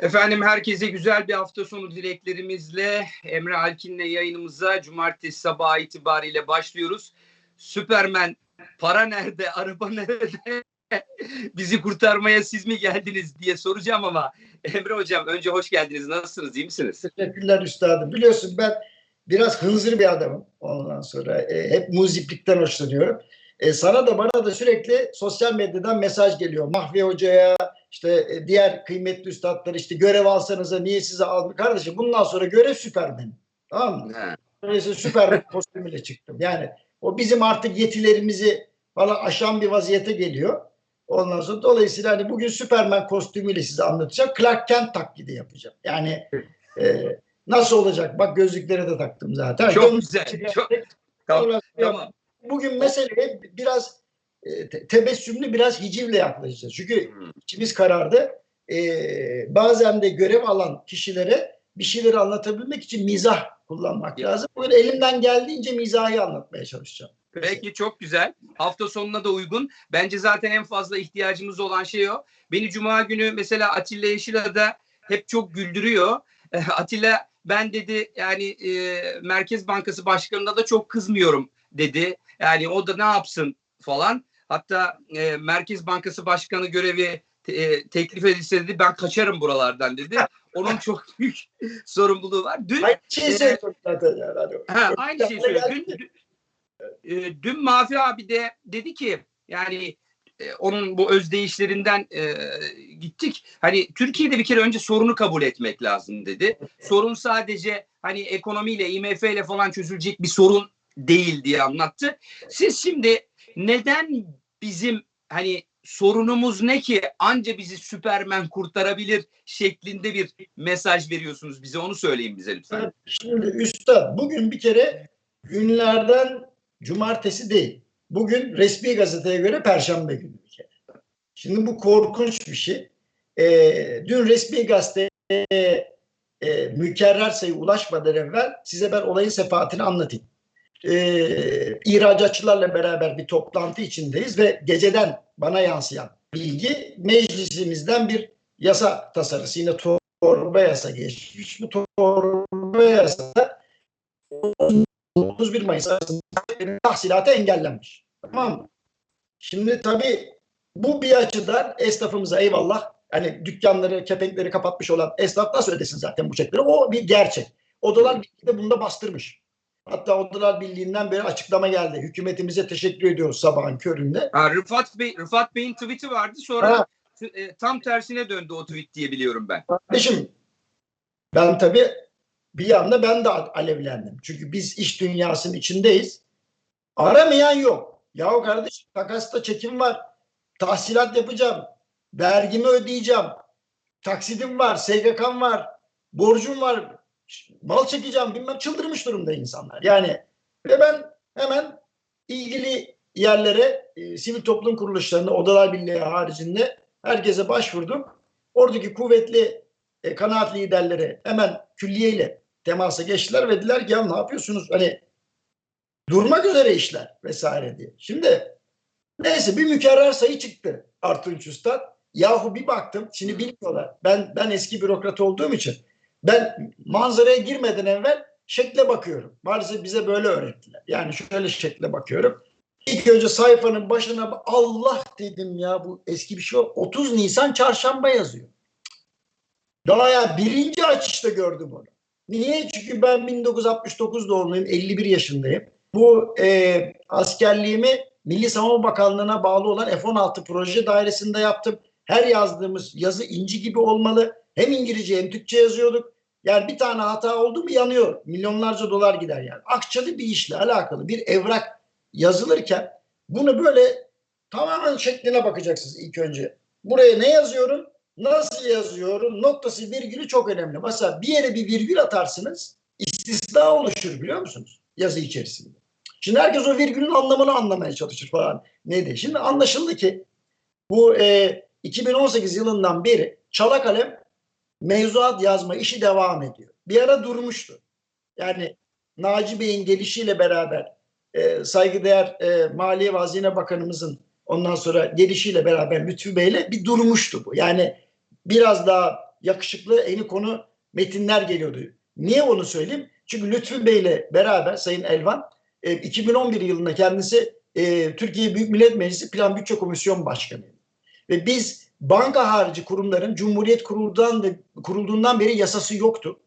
Efendim herkese güzel bir hafta sonu dileklerimizle Emre Alkin'le yayınımıza cumartesi sabahı itibariyle başlıyoruz. Süpermen para nerede, araba nerede? Bizi kurtarmaya siz mi geldiniz diye soracağım ama Emre Hocam önce hoş geldiniz. Nasılsınız, iyi misiniz? Teşekkürler üstadım. Biliyorsun ben biraz hınzır bir adamım ondan sonra. E, hep muziplikten hoşlanıyorum. E, sana da bana da sürekli sosyal medyadan mesaj geliyor. Mahvi Hoca'ya, işte e, diğer kıymetli üstadlar işte görev alsanıza niye size aldı? Kardeşim bundan sonra görev Süpermen. Tamam mı? Dolayısıyla Süpermen kostümüyle çıktım. Yani o bizim artık yetilerimizi falan aşan bir vaziyete geliyor. Ondan sonra dolayısıyla hani bugün Süpermen kostümüyle size anlatacağım. Clark Kent taklidi yapacağım. Yani e, nasıl olacak? Bak gözlükleri de taktım zaten. Çok Gömlek güzel. Çok, tamam. Bugün meseleye biraz e, te- tebessümlü biraz hicivle yaklaşacağız. Çünkü Hmm. içimiz karardı. E, bazen de görev alan kişilere bir şeyleri anlatabilmek için mizah kullanmak lazım. Bugün elimden geldiğince mizahi anlatmaya çalışacağım. Peki çok güzel. Hafta sonuna da uygun. Bence zaten en fazla ihtiyacımız olan şey o. Beni cuma günü mesela Atilla Yeşilada hep çok güldürüyor. Atilla ben dedi yani e, Merkez Bankası Başkanı'na da çok kızmıyorum dedi. Yani o da ne yapsın falan. Hatta e, Merkez Bankası Başkanı görevi e, teklif edilse dedi ben kaçarım buralardan dedi. Onun çok büyük sorumluluğu var. Dün Aynı şeyi zaten yani. Hani Ha, aynı şeyi söylüyor. Dün, dün, e, dün Mafi abi de dedi ki yani e, onun bu özdeyişlerinden e, gittik. Hani Türkiye'de bir kere önce sorunu kabul etmek lazım dedi. Sorun sadece hani ekonomiyle, IMF ile falan çözülecek bir sorun değil diye anlattı. Siz şimdi neden bizim hani sorunumuz ne ki anca bizi Süpermen kurtarabilir şeklinde bir mesaj veriyorsunuz bize onu söyleyin bize lütfen. Şimdi üstad bugün bir kere günlerden cumartesi değil. Bugün resmi gazeteye göre perşembe günü bir kere. Şimdi bu korkunç bir şey. Ee, dün resmi gazeteye e, mükerrer sayı ulaşmadan evvel size ben olayın sefahatini anlatayım. Ee, ihracatçılarla beraber bir toplantı içindeyiz ve geceden bana yansıyan bilgi meclisimizden bir yasa tasarısı yine torba yasa geçmiş. Bu torba yasa 31 Mayıs arasında tahsilatı engellenmiş. Tamam mı? Şimdi tabii bu bir açıdan esnafımıza eyvallah. Hani dükkanları, kepenkleri kapatmış olan esnaf nasıl ödesin zaten bu çekleri? O bir gerçek. Odalar de bunu da bastırmış. Hatta Odalar Birliği'nden beri açıklama geldi. Hükümetimize teşekkür ediyoruz sabahın köründe. Ha, Rıfat Bey, Rıfat Bey'in tweet'i vardı. Sonra Ha. e, tam tersine döndü o tweet diye biliyorum ben. Kardeşim ben tabii bir yanda ben de alevlendim. Çünkü biz iş dünyasının içindeyiz. Aramayan yok. Yahu kardeşim takasta çekim var. Tahsilat yapacağım. Vergimi ödeyeceğim. Taksidim var. SGK'm var. Borcum var. Mal çekeceğim. Bilmem çıldırmış durumda insanlar. Yani ve ben hemen ilgili yerlere e, sivil toplum kuruluşlarına, odalar birliği haricinde herkese başvurdum. Oradaki kuvvetli e, kanaat liderleri hemen külliyeyle temasa geçtiler ve dediler ki ya ne yapıyorsunuz? Hani durmak üzere işler vesaire diye. Şimdi neyse bir mükerrer sayı çıktı Artunç Üstad. Yahu bir baktım şimdi bilmiyorlar. Ben ben eski bürokrat olduğum için ben manzaraya girmeden evvel şekle bakıyorum. Maalesef bize böyle öğrettiler. Yani şöyle şekle bakıyorum. İlk önce sayfanın başına Allah dedim ya bu eski bir şey o. 30 Nisan çarşamba yazıyor. Daha ya birinci açışta gördüm onu. Niye? Çünkü ben 1969 doğumluyum, 51 yaşındayım. Bu e, askerliğimi Milli Savunma Bakanlığı'na bağlı olan F-16 proje dairesinde yaptım. Her yazdığımız yazı inci gibi olmalı. Hem İngilizce hem Türkçe yazıyorduk. Yani bir tane hata oldu mu yanıyor. Milyonlarca dolar gider yani. Akçalı bir işle alakalı bir evrak yazılırken bunu böyle tamamen şekline bakacaksınız ilk önce. Buraya ne yazıyorum? Nasıl yazıyorum? Noktası virgülü çok önemli. Mesela bir yere bir virgül atarsınız istisna oluşur biliyor musunuz? Yazı içerisinde. Şimdi herkes o virgülün anlamını anlamaya çalışır falan. Neydi? Şimdi anlaşıldı ki bu e, 2018 yılından beri çala kalem mevzuat yazma işi devam ediyor. Bir ara durmuştu. Yani Naci Bey'in gelişiyle beraber e, saygıdeğer e, Maliye ve Hazine Bakanımızın ondan sonra gelişiyle beraber Lütfü Bey'le bir durmuştu bu. Yani biraz daha yakışıklı eni konu metinler geliyordu. Niye onu söyleyeyim? Çünkü Lütfü Bey ile beraber Sayın Elvan e, 2011 yılında kendisi e, Türkiye Büyük Millet Meclisi Plan Bütçe Komisyon Başkanıydı. Ve biz banka harici kurumların Cumhuriyet kurulduğundan, ve, kurulduğundan beri yasası yoktu.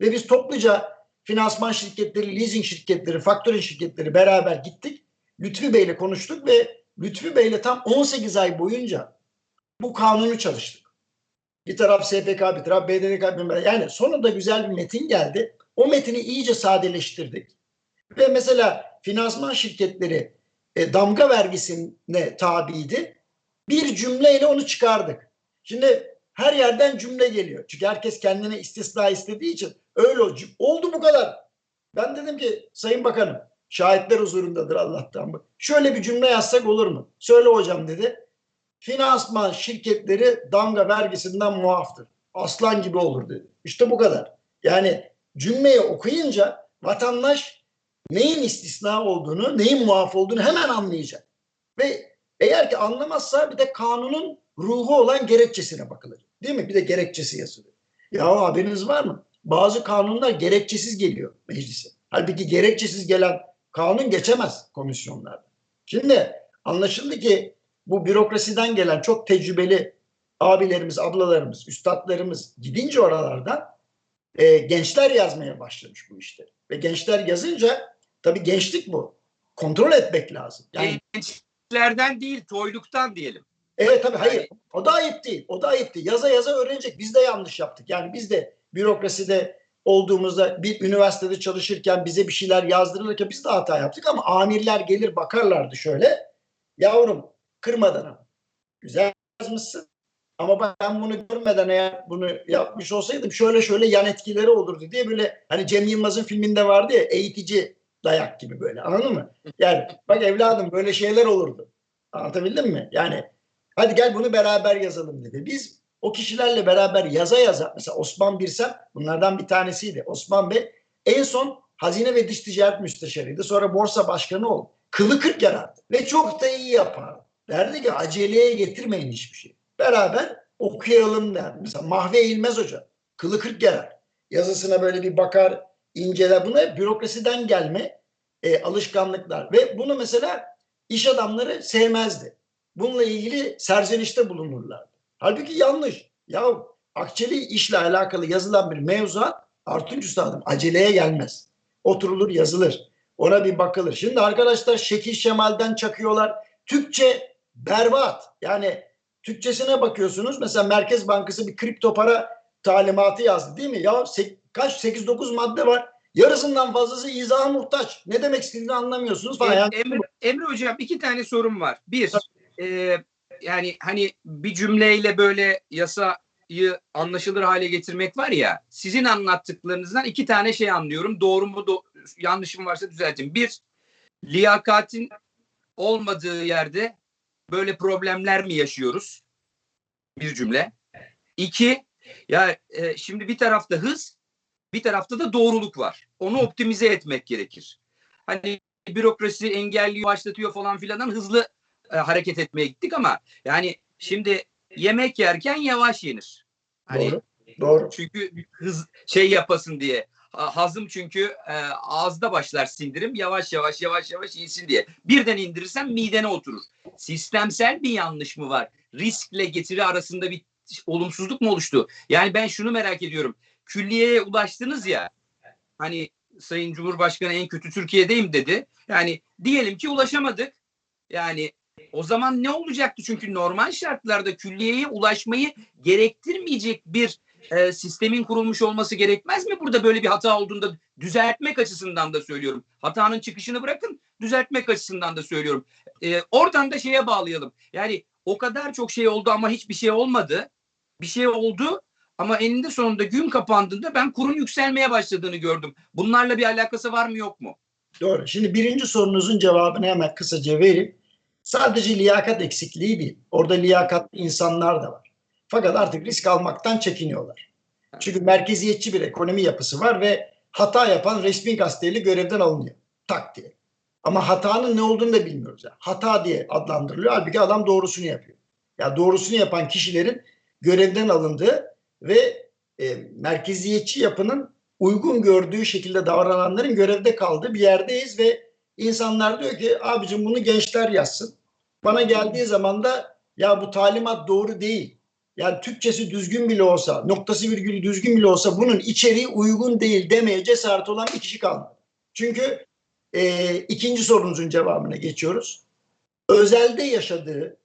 Ve biz topluca finansman şirketleri, leasing şirketleri, faktörün şirketleri beraber gittik. Lütfü Bey ile konuştuk ve Lütfü Bey ile tam 18 ay boyunca bu kanunu çalıştık. Bir taraf SPK, bir taraf BDDK. Yani sonunda güzel bir metin geldi. O metini iyice sadeleştirdik. Ve mesela finansman şirketleri e, damga vergisine tabiydi. Bir cümleyle onu çıkardık. Şimdi her yerden cümle geliyor. Çünkü herkes kendine istisna istediği için öyle oldu. Bu kadar. Ben dedim ki Sayın Bakanım şahitler huzurundadır Allah'tan. bu. Şöyle bir cümle yazsak olur mu? Söyle hocam dedi. Finansman şirketleri damga vergisinden muaftır. Aslan gibi olur dedi. İşte bu kadar. Yani cümleyi okuyunca vatandaş neyin istisna olduğunu, neyin muaf olduğunu hemen anlayacak. Ve eğer ki anlamazsa bir de kanunun ruhu olan gerekçesine bakılır. Değil mi? Bir de gerekçesi yazılıyor. Ya haberiniz var mı? Bazı kanunlar gerekçesiz geliyor meclise. Halbuki gerekçesiz gelen kanun geçemez komisyonlarda. Şimdi anlaşıldı ki bu bürokrasiden gelen çok tecrübeli abilerimiz, ablalarımız, üstadlarımız gidince oralardan e, gençler yazmaya başlamış bu işte. Ve gençler yazınca tabii gençlik bu. Kontrol etmek lazım. Yani Gençlerden değil, toyluktan diyelim. Evet tabii hayır. O da ayıp değil. O da ayıp değil. Yaza yaza öğrenecek. Biz de yanlış yaptık. Yani biz de bürokraside olduğumuzda bir üniversitede çalışırken bize bir şeyler yazdırılırken biz de hata yaptık ama amirler gelir bakarlardı şöyle. Yavrum kırmadan ama. Güzel yazmışsın. Ama ben bunu görmeden eğer bunu yapmış olsaydım şöyle şöyle yan etkileri olurdu diye böyle hani Cem Yılmaz'ın filminde vardı ya eğitici dayak gibi böyle anladın mı? Yani bak evladım böyle şeyler olurdu. Anlatabildim mi? Yani hadi gel bunu beraber yazalım dedi. Biz o kişilerle beraber yaza yaza mesela Osman Birsem bunlardan bir tanesiydi. Osman Bey en son Hazine ve Dış Ticaret Müsteşarıydı. Sonra borsa başkanı oldu. Kılı kırk yarardı. Ve çok da iyi yapar. Derdi ki aceleye getirmeyin hiçbir şey. Beraber okuyalım der. Mesela Mahve İlmez Hoca. Kılı kırk yarar. Yazısına böyle bir bakar, inceler. Bunlar bürokrasiden gelme e, alışkanlıklar. Ve bunu mesela iş adamları sevmezdi. Bununla ilgili serzenişte bulunurlardı. Halbuki yanlış. Ya akçeli işle alakalı yazılan bir mevzuat Artunç Üstad'ım aceleye gelmez. Oturulur yazılır. Ona bir bakılır. Şimdi arkadaşlar şekil şemalden çakıyorlar. Türkçe berbat. Yani Türkçesine bakıyorsunuz. Mesela Merkez Bankası bir kripto para talimatı yazdı değil mi? Ya kaç 8-9 madde var. Yarısından fazlası izaha muhtaç. Ne demek istediğini anlamıyorsunuz falan. Yani Emre, Emre Hocam iki tane sorum var. Bir, e, yani hani bir cümleyle böyle yasayı anlaşılır hale getirmek var ya, sizin anlattıklarınızdan iki tane şey anlıyorum. Doğru mu, do- yanlışım varsa düzeltin. Bir, liyakatin olmadığı yerde böyle problemler mi yaşıyoruz? Bir cümle. İki, ya e, şimdi bir tarafta hız, bir tarafta da doğruluk var. Onu optimize etmek gerekir. Hani bürokrasi engelliyor, başlatıyor falan filandan hızlı e, hareket etmeye gittik ama yani şimdi yemek yerken yavaş yenir. Hani doğru. Doğru. çünkü hız şey yapasın diye. Ha- Hazım çünkü e, ağızda başlar sindirim yavaş yavaş yavaş yavaş insin diye. Birden indirirsen midene oturur. Sistemsel bir yanlış mı var? Riskle getiri arasında bir olumsuzluk mu oluştu? Yani ben şunu merak ediyorum. Külliyeye ulaştınız ya. Hani Sayın Cumhurbaşkanı en kötü Türkiye'deyim dedi. Yani diyelim ki ulaşamadık. Yani o zaman ne olacaktı? Çünkü normal şartlarda külliyeye ulaşmayı gerektirmeyecek bir e, sistemin kurulmuş olması gerekmez mi? Burada böyle bir hata olduğunda düzeltmek açısından da söylüyorum. Hatanın çıkışını bırakın düzeltmek açısından da söylüyorum. E, oradan da şeye bağlayalım. Yani o kadar çok şey oldu ama hiçbir şey olmadı. Bir şey oldu ama eninde sonunda gün kapandığında ben kurun yükselmeye başladığını gördüm. Bunlarla bir alakası var mı yok mu? Doğru. Şimdi birinci sorunuzun cevabını hemen kısaca vereyim. Sadece liyakat eksikliği değil. Orada liyakatlı insanlar da var. Fakat artık risk almaktan çekiniyorlar. Çünkü merkeziyetçi bir ekonomi yapısı var ve hata yapan resmi gazeteyle görevden alınıyor. Tak diye. Ama hatanın ne olduğunu da bilmiyoruz. Yani. Hata diye adlandırılıyor. Halbuki adam doğrusunu yapıyor. Ya doğrusunu yapan kişilerin görevden alındığı ve e, merkeziyetçi yapının uygun gördüğü şekilde davrananların görevde kaldığı bir yerdeyiz ve insanlar diyor ki abicim bunu gençler yazsın. Bana geldiği zaman da ya bu talimat doğru değil. Yani Türkçesi düzgün bile olsa, noktası virgülü düzgün bile olsa bunun içeriği uygun değil demeye cesaret olan bir kişi kalmadı. Çünkü e, ikinci sorunuzun cevabına geçiyoruz. Özelde yaşadığı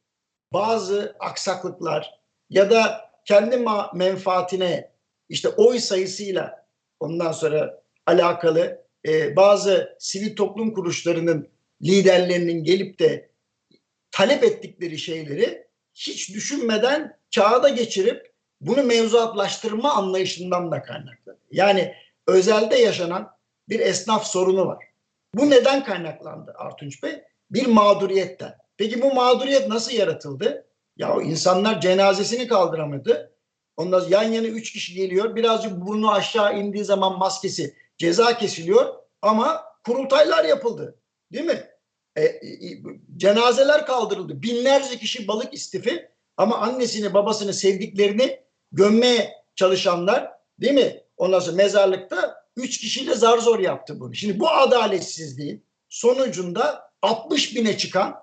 bazı aksaklıklar ya da kendi menfaatine işte oy sayısıyla ondan sonra alakalı e, bazı sivil toplum kuruluşlarının liderlerinin gelip de talep ettikleri şeyleri hiç düşünmeden kağıda geçirip bunu mevzuatlaştırma anlayışından da kaynaklanıyor. Yani özelde yaşanan bir esnaf sorunu var. Bu neden kaynaklandı Artunç Bey? Bir mağduriyetten. Peki bu mağduriyet nasıl yaratıldı? Ya insanlar cenazesini kaldıramadı. Ondan yan yana üç kişi geliyor. Birazcık burnu aşağı indiği zaman maskesi ceza kesiliyor ama kurultaylar yapıldı. Değil mi? E, e, cenazeler kaldırıldı. Binlerce kişi balık istifi ama annesini babasını sevdiklerini gömmeye çalışanlar değil mi? Ondan sonra mezarlıkta üç kişiyle zar zor yaptı bunu. Şimdi bu adaletsizliğin sonucunda 60 bine çıkan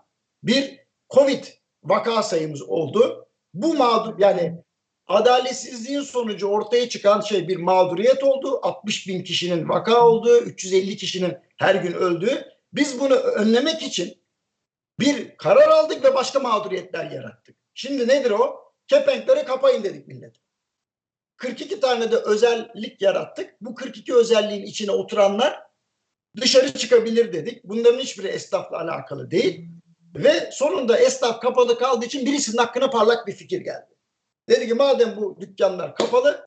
bir Covid vaka sayımız oldu. Bu mağdur yani adaletsizliğin sonucu ortaya çıkan şey bir mağduriyet oldu. 60 bin kişinin vaka olduğu, 350 kişinin her gün öldüğü. Biz bunu önlemek için bir karar aldık ve başka mağduriyetler yarattık. Şimdi nedir o? Kepenkleri kapayın dedik millete. 42 tane de özellik yarattık. Bu 42 özelliğin içine oturanlar dışarı çıkabilir dedik. Bunların hiçbiri esnafla alakalı değil. Ve sonunda esnaf kapalı kaldığı için birisinin hakkına parlak bir fikir geldi. Dedi ki madem bu dükkanlar kapalı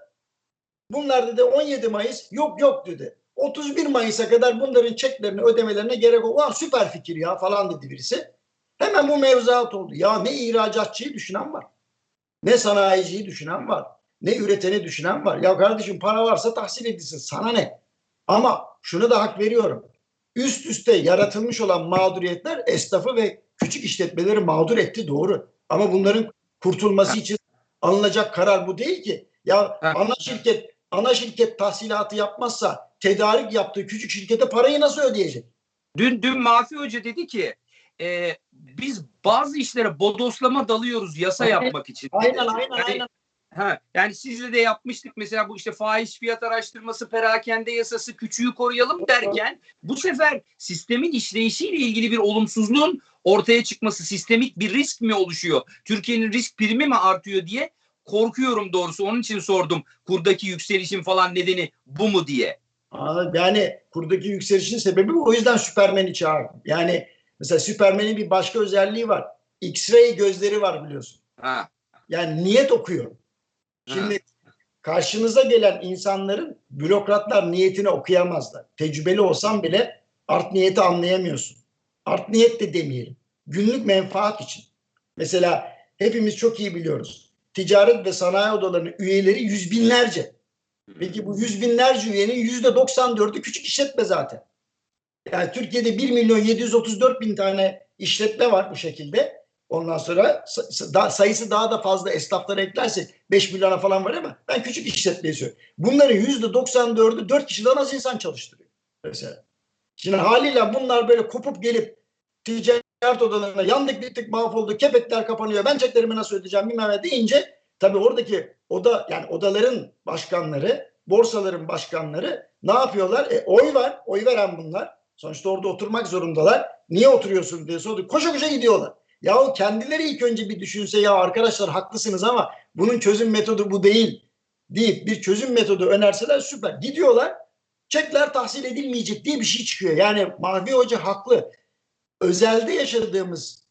bunlar dedi 17 Mayıs yok yok dedi. 31 Mayıs'a kadar bunların çeklerini ödemelerine gerek yok. Ulan süper fikir ya falan dedi birisi. Hemen bu mevzuat oldu. Ya ne ihracatçıyı düşünen var. Ne sanayiciyi düşünen var. Ne üreteni düşünen var. Ya kardeşim para varsa tahsil edilsin. Sana ne? Ama şunu da hak veriyorum. Üst üste yaratılmış olan mağduriyetler esnafı ve küçük işletmeleri mağdur etti doğru. Ama bunların kurtulması için alınacak karar bu değil ki. Ya ana şirket ana şirket tahsilatı yapmazsa tedarik yaptığı küçük şirkete parayı nasıl ödeyecek? Dün dün Mafi Hoca dedi ki e, biz bazı işlere bodoslama dalıyoruz yasa Aynen. yapmak için. Aynen aynen Yani- aynen. Ha, yani sizle de yapmıştık mesela bu işte faiz fiyat araştırması, perakende yasası, küçüğü koruyalım derken bu sefer sistemin işleyişiyle ilgili bir olumsuzluğun ortaya çıkması, sistemik bir risk mi oluşuyor? Türkiye'nin risk primi mi artıyor diye korkuyorum doğrusu. Onun için sordum kurdaki yükselişin falan nedeni bu mu diye. Yani kurdaki yükselişin sebebi bu. O yüzden Süpermen'i çağırdım. Yani mesela Süpermen'in bir başka özelliği var. X-ray gözleri var biliyorsun. Ha. Yani niyet okuyor. Şimdi karşınıza gelen insanların bürokratlar niyetini okuyamazlar. Tecrübeli olsan bile art niyeti anlayamıyorsun. Art niyet de demeyelim. Günlük menfaat için. Mesela hepimiz çok iyi biliyoruz. Ticaret ve sanayi odalarının üyeleri yüz binlerce. Peki bu yüz binlerce üyenin yüzde 94'ü küçük işletme zaten. Yani Türkiye'de 1 milyon 734 bin tane işletme var bu şekilde. Ondan sonra sayısı daha da fazla esnaflara eklersek 5 milyona falan var ama ben küçük işletmeyi söylüyorum. Bunların yüzde 94'ü 4 kişiden az insan çalıştırıyor. Mesela. Şimdi haliyle bunlar böyle kopup gelip ticaret odalarına yandık bittik mahvolduk kepekler kapanıyor ben çeklerimi nasıl ödeyeceğim bilmem deyince tabii oradaki oda yani odaların başkanları borsaların başkanları ne yapıyorlar? E, oy var oy veren bunlar sonuçta orada oturmak zorundalar niye oturuyorsun diye sordu koşa koşa gidiyorlar. Yahu kendileri ilk önce bir düşünse ya arkadaşlar haklısınız ama bunun çözüm metodu bu değil deyip bir çözüm metodu önerseler süper. Gidiyorlar çekler tahsil edilmeyecek diye bir şey çıkıyor. Yani Mahvi Hoca haklı. Özelde yaşadığımız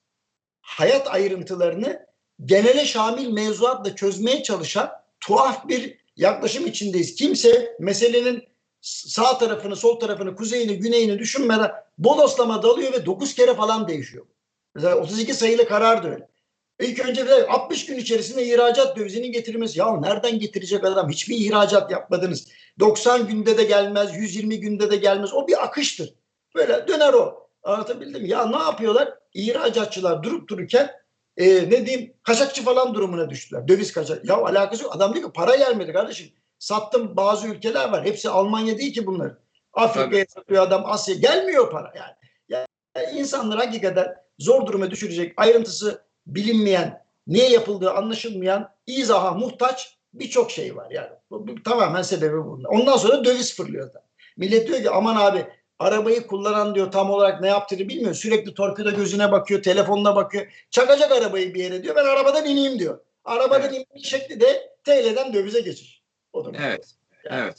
hayat ayrıntılarını genele şamil mevzuatla çözmeye çalışan tuhaf bir yaklaşım içindeyiz. Kimse meselenin sağ tarafını, sol tarafını, kuzeyini, güneyini düşünmeden bodoslama dalıyor ve 9 kere falan değişiyor. Mesela 32 sayılı karar da öyle. İlk önce de 60 gün içerisinde ihracat dövizinin getirilmesi. Ya nereden getirecek adam? Hiçbir ihracat yapmadınız. 90 günde de gelmez, 120 günde de gelmez. O bir akıştır. Böyle döner o. Anlatabildim mi? Ya ne yapıyorlar? İhracatçılar durup dururken e, ne diyeyim kaçakçı falan durumuna düştüler. Döviz kaçak. Ya alakası yok. Adam diyor ki para gelmedi kardeşim. Sattım bazı ülkeler var. Hepsi Almanya değil ki bunlar. Afrika'ya satıyor adam Asya. Gelmiyor para yani. Yani insanlar hakikaten zor duruma düşürecek ayrıntısı bilinmeyen, niye yapıldığı anlaşılmayan, izaha muhtaç birçok şey var yani. Bu, bu tamamen sebebi bunlar. Ondan sonra döviz fırlıyor da. Millet diyor ki aman abi arabayı kullanan diyor tam olarak ne yaptığını bilmiyor. Sürekli torpido gözüne bakıyor, telefonuna bakıyor. Çakacak arabayı bir yere diyor. Ben arabadan ineyim diyor. Arabadan Evet. inme şekli de TL'den dövize geçiş. O da Evet. Evet.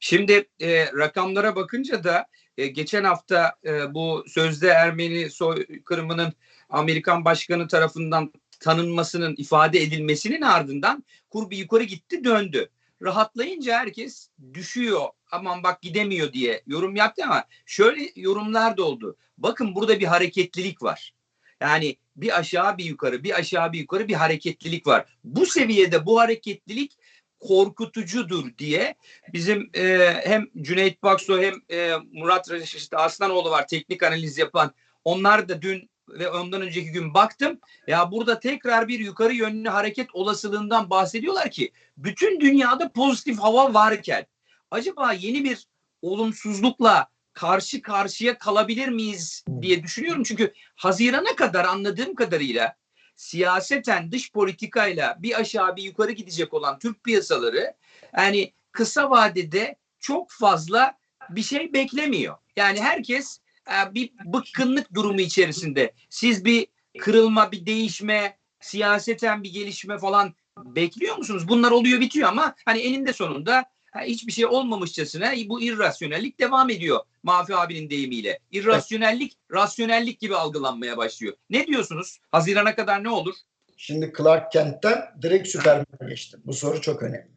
Şimdi e, rakamlara bakınca da e, geçen hafta e, bu sözde Ermeni soykırımının Amerikan başkanı tarafından tanınmasının ifade edilmesinin ardından kur bir yukarı gitti döndü. Rahatlayınca herkes düşüyor aman bak gidemiyor diye yorum yaptı ama şöyle yorumlar da oldu. Bakın burada bir hareketlilik var. Yani bir aşağı bir yukarı bir aşağı bir yukarı bir hareketlilik var. Bu seviyede bu hareketlilik korkutucudur diye bizim e, hem Cüneyt Bakso hem e, Murat Reşit Aslanoğlu var teknik analiz yapan. Onlar da dün ve ondan önceki gün baktım. Ya burada tekrar bir yukarı yönlü hareket olasılığından bahsediyorlar ki bütün dünyada pozitif hava varken acaba yeni bir olumsuzlukla karşı karşıya kalabilir miyiz diye düşünüyorum. Çünkü Haziran'a kadar anladığım kadarıyla siyaseten dış politikayla bir aşağı bir yukarı gidecek olan Türk piyasaları yani kısa vadede çok fazla bir şey beklemiyor. Yani herkes e, bir bıkkınlık durumu içerisinde. Siz bir kırılma, bir değişme, siyaseten bir gelişme falan bekliyor musunuz? Bunlar oluyor bitiyor ama hani eninde sonunda hiçbir şey olmamışçasına bu irrasyonellik devam ediyor. Mafi abinin deyimiyle. İrrasyonellik, rasyonellik gibi algılanmaya başlıyor. Ne diyorsunuz? Hazirana kadar ne olur? Şimdi Clark Kent'ten direkt Süpermen'e geçtim. Bu soru çok önemli.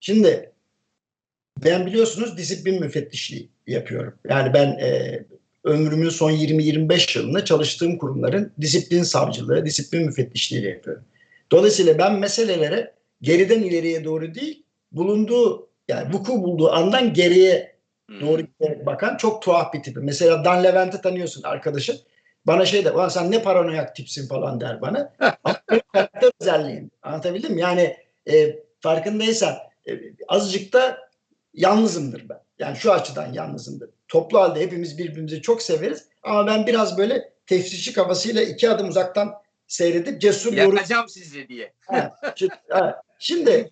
Şimdi ben biliyorsunuz disiplin müfettişliği yapıyorum. Yani ben e, ömrümün son 20-25 yılında çalıştığım kurumların disiplin savcılığı, disiplin müfettişliği yapıyorum. Dolayısıyla ben meselelere geriden ileriye doğru değil, bulunduğu yani vuku bulduğu andan geriye doğru giderek bakan çok tuhaf bir tipi. Mesela Dan Levent'i tanıyorsun arkadaşın. Bana şey de, ulan sen ne paranoyak tipsin falan der bana. Karakter özelliğim. Anlatabildim mi? Yani e, farkındaysan e, azıcık da yalnızımdır ben. Yani şu açıdan yalnızımdır. Toplu halde hepimiz birbirimizi çok severiz. Ama ben biraz böyle tefsirci kafasıyla iki adım uzaktan seyredip cesur yorum Yakacağım sizi diye. Ha, şimdi, ha, şimdi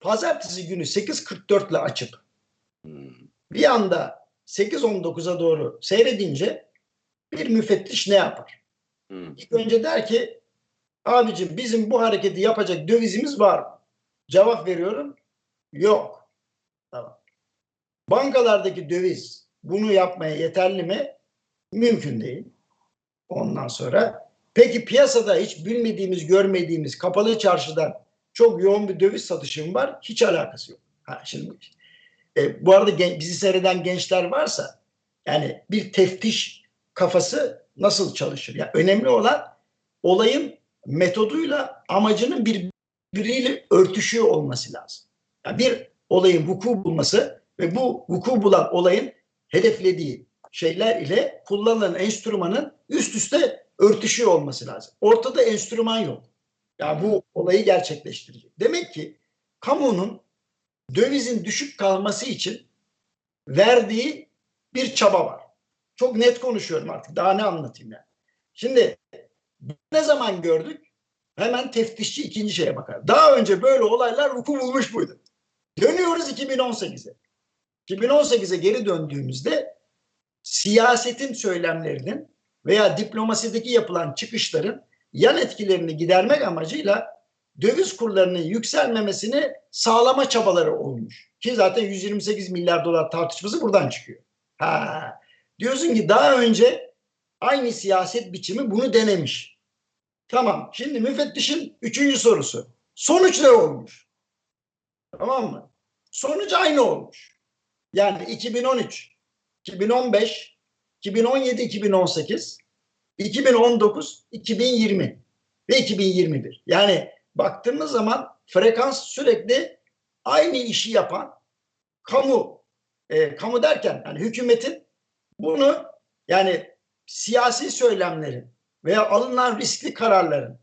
pazartesi günü 8.44 ile açıp bir anda 8.19'a doğru seyredince bir müfettiş ne yapar? İlk önce der ki abicim bizim bu hareketi yapacak dövizimiz var mı? Cevap veriyorum. Yok. Tamam. Bankalardaki döviz bunu yapmaya yeterli mi? Mümkün değil. Ondan sonra peki piyasada hiç bilmediğimiz, görmediğimiz kapalı çarşıdan çok yoğun bir döviz satışım var. Hiç alakası yok. Ha, şimdi e, bu arada gen- bizi seyreden gençler varsa yani bir teftiş kafası nasıl çalışır? Yani önemli olan olayın metoduyla amacının birbiriyle örtüşüyor olması lazım. Yani bir olayın vuku bulması ve bu vuku bulan olayın hedeflediği şeyler ile kullanılan enstrümanın üst üste örtüşüyor olması lazım. Ortada enstrüman yok. Yani bu olayı gerçekleştirecek. Demek ki kamunun dövizin düşük kalması için verdiği bir çaba var. Çok net konuşuyorum artık. Daha ne anlatayım yani. Şimdi ne zaman gördük? Hemen teftişçi ikinci şeye bakar. Daha önce böyle olaylar vuku bulmuş muydu? Dönüyoruz 2018'e. 2018'e geri döndüğümüzde siyasetin söylemlerinin veya diplomasideki yapılan çıkışların yan etkilerini gidermek amacıyla döviz kurlarının yükselmemesini sağlama çabaları olmuş. Ki zaten 128 milyar dolar tartışması buradan çıkıyor. Ha. Diyorsun ki daha önce aynı siyaset biçimi bunu denemiş. Tamam. Şimdi müfettişin üçüncü sorusu. Sonuç ne olmuş? Tamam mı? Sonuç aynı olmuş. Yani 2013, 2015, 2017, 2018, 2019, 2020 ve 2021. Yani baktığımız zaman frekans sürekli aynı işi yapan kamu e, kamu derken yani hükümetin bunu yani siyasi söylemlerin veya alınan riskli kararların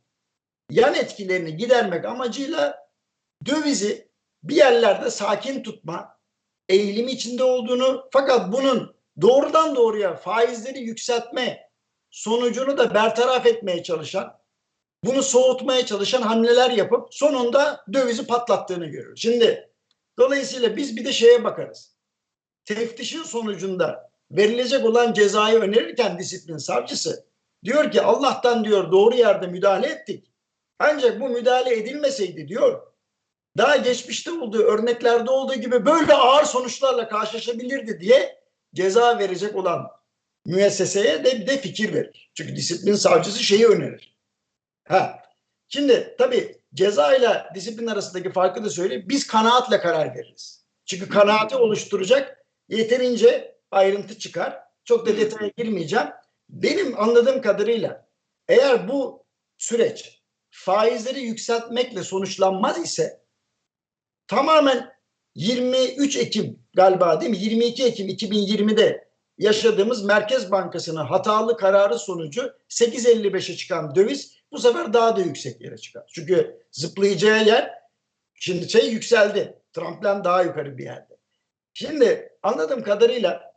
yan etkilerini gidermek amacıyla dövizi bir yerlerde sakin tutma eğilimi içinde olduğunu fakat bunun doğrudan doğruya faizleri yükseltme sonucunu da bertaraf etmeye çalışan bunu soğutmaya çalışan hamleler yapıp sonunda dövizi patlattığını görüyoruz. Şimdi dolayısıyla biz bir de şeye bakarız. Teftişin sonucunda verilecek olan cezayı önerirken disiplin savcısı diyor ki Allah'tan diyor doğru yerde müdahale ettik. Ancak bu müdahale edilmeseydi diyor daha geçmişte olduğu örneklerde olduğu gibi böyle ağır sonuçlarla karşılaşabilirdi diye ceza verecek olan müesseseye de bir de fikir verir. Çünkü disiplin savcısı şeyi önerir. Ha. Şimdi tabii ceza ile disiplin arasındaki farkı da söyleyeyim. Biz kanaatle karar veririz. Çünkü kanaati oluşturacak yeterince ayrıntı çıkar. Çok da detaya girmeyeceğim. Benim anladığım kadarıyla eğer bu süreç faizleri yükseltmekle sonuçlanmaz ise tamamen 23 Ekim galiba değil mi? 22 Ekim 2020'de yaşadığımız Merkez Bankası'nın hatalı kararı sonucu 8.55'e çıkan döviz bu sefer daha da yüksek yere çıkar. Çünkü zıplayacağı yer şimdi şey yükseldi. Trump'tan daha yukarı bir yerde. Şimdi anladığım kadarıyla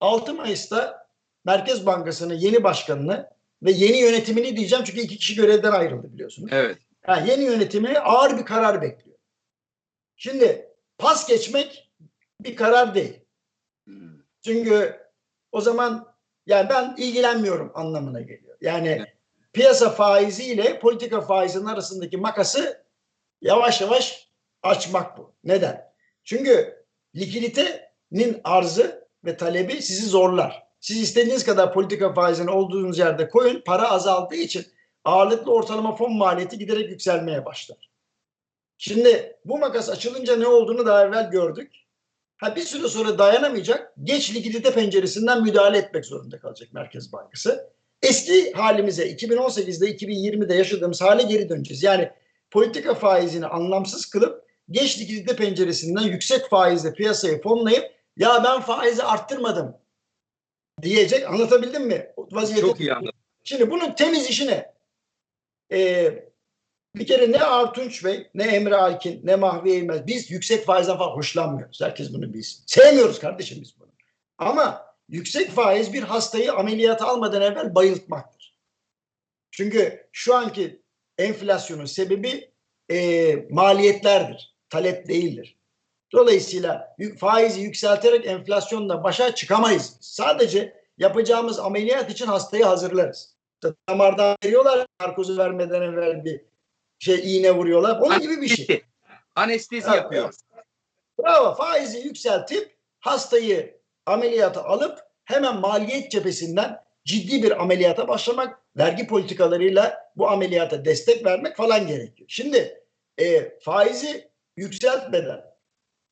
6 Mayıs'ta Merkez Bankası'nın yeni başkanını ve yeni yönetimini diyeceğim çünkü iki kişi görevden ayrıldı biliyorsunuz. Evet. Yani yeni yönetimi ağır bir karar bekliyor. Şimdi pas geçmek bir karar değil. Hmm. Çünkü o zaman yani ben ilgilenmiyorum anlamına geliyor. Yani piyasa faizi ile politika faizinin arasındaki makası yavaş yavaş açmak bu. Neden? Çünkü likiditenin arzı ve talebi sizi zorlar. Siz istediğiniz kadar politika faizini olduğunuz yerde koyun, para azaldığı için ağırlıklı ortalama fon maliyeti giderek yükselmeye başlar. Şimdi bu makas açılınca ne olduğunu daha evvel gördük. Ha bir süre sonra dayanamayacak, geç likidite penceresinden müdahale etmek zorunda kalacak Merkez Bankası. Eski halimize 2018'de 2020'de yaşadığımız hale geri döneceğiz. Yani politika faizini anlamsız kılıp geç likidite penceresinden yüksek faizle piyasayı fonlayıp ya ben faizi arttırmadım diyecek. Anlatabildim mi? Vaziyete Çok iyi anladım. Şimdi bunun temiz işi ne? Ee, bir kere ne Artunç Bey, ne Emre Alkin, ne Mahvi Eğmez. Biz yüksek faizden falan hoşlanmıyoruz. Herkes bunu bilsin. Sevmiyoruz kardeşim biz bunu. Ama yüksek faiz bir hastayı ameliyata almadan evvel bayıltmaktır. Çünkü şu anki enflasyonun sebebi e, maliyetlerdir. Talep değildir. Dolayısıyla faizi yükselterek enflasyonla başa çıkamayız. Sadece yapacağımız ameliyat için hastayı hazırlarız. Damardan veriyorlar, narkozu vermeden evvel bir şey iğne vuruyorlar. Onun gibi bir şey. Anestezi. Evet, yapıyor. Bravo. Faizi yükseltip hastayı ameliyata alıp hemen maliyet cephesinden ciddi bir ameliyata başlamak, vergi politikalarıyla bu ameliyata destek vermek falan gerekiyor. Şimdi e, faizi yükseltmeden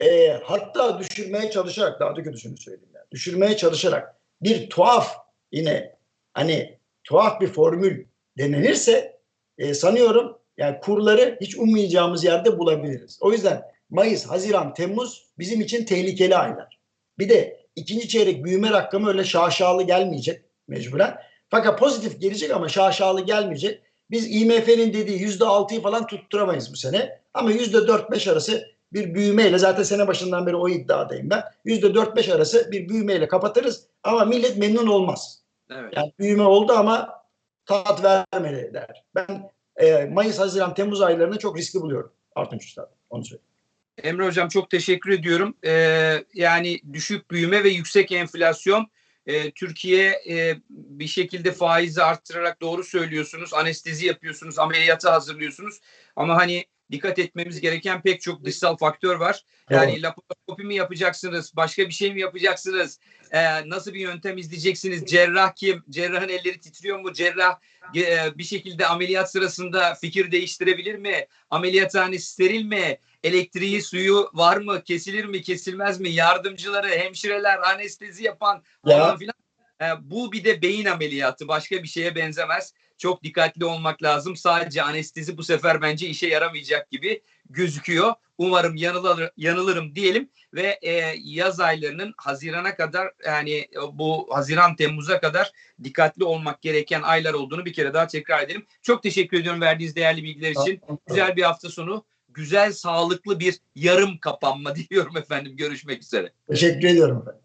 e, hatta düşürmeye çalışarak daha da kötüsünü söyleyeyim. Yani, düşürmeye çalışarak bir tuhaf yine hani tuhaf bir formül denenirse e, sanıyorum yani kurları hiç ummayacağımız yerde bulabiliriz. O yüzden Mayıs, Haziran, Temmuz bizim için tehlikeli aylar. Bir de ikinci çeyrek büyüme rakamı öyle şaşalı gelmeyecek mecburen. Fakat pozitif gelecek ama şaşalı gelmeyecek. Biz IMF'nin dediği yüzde altıyı falan tutturamayız bu sene. Ama yüzde dört beş arası bir büyümeyle zaten sene başından beri o iddiadayım ben. Yüzde dört beş arası bir büyümeyle kapatırız ama millet memnun olmaz. Evet. Yani büyüme oldu ama tat vermedi der. Ben e, Mayıs, Haziran, Temmuz aylarını çok riskli buluyorum. Artunç Üstad. Onu söyleyeyim. Emre Hocam çok teşekkür ediyorum. Ee, yani düşük büyüme ve yüksek enflasyon e, Türkiye e, bir şekilde faizi arttırarak doğru söylüyorsunuz. Anestezi yapıyorsunuz, ameliyatı hazırlıyorsunuz. Ama hani dikkat etmemiz gereken pek çok dışsal faktör var. Yani laparoskopi mi yapacaksınız, başka bir şey mi yapacaksınız? Ee, nasıl bir yöntem izleyeceksiniz? Cerrah kim? Cerrahın elleri titriyor mu? Cerrah e, bir şekilde ameliyat sırasında fikir değiştirebilir mi? Ameliyathanesi steril mi? Elektriği, suyu var mı? Kesilir mi, kesilmez mi? Yardımcıları, hemşireler, anestezi yapan Ya. falan filan. Ee, bu bir de beyin ameliyatı. Başka bir şeye benzemez. Çok dikkatli olmak lazım. Sadece anestezi bu sefer bence işe yaramayacak gibi gözüküyor. Umarım yanılır, yanılırım diyelim ve e, yaz aylarının Haziran'a kadar yani e, bu Haziran Temmuz'a kadar dikkatli olmak gereken aylar olduğunu bir kere daha tekrar edelim. Çok teşekkür ediyorum verdiğiniz değerli bilgiler için. Güzel bir hafta sonu, güzel sağlıklı bir yarım kapanma diliyorum efendim. Görüşmek üzere. Teşekkür ediyorum efendim.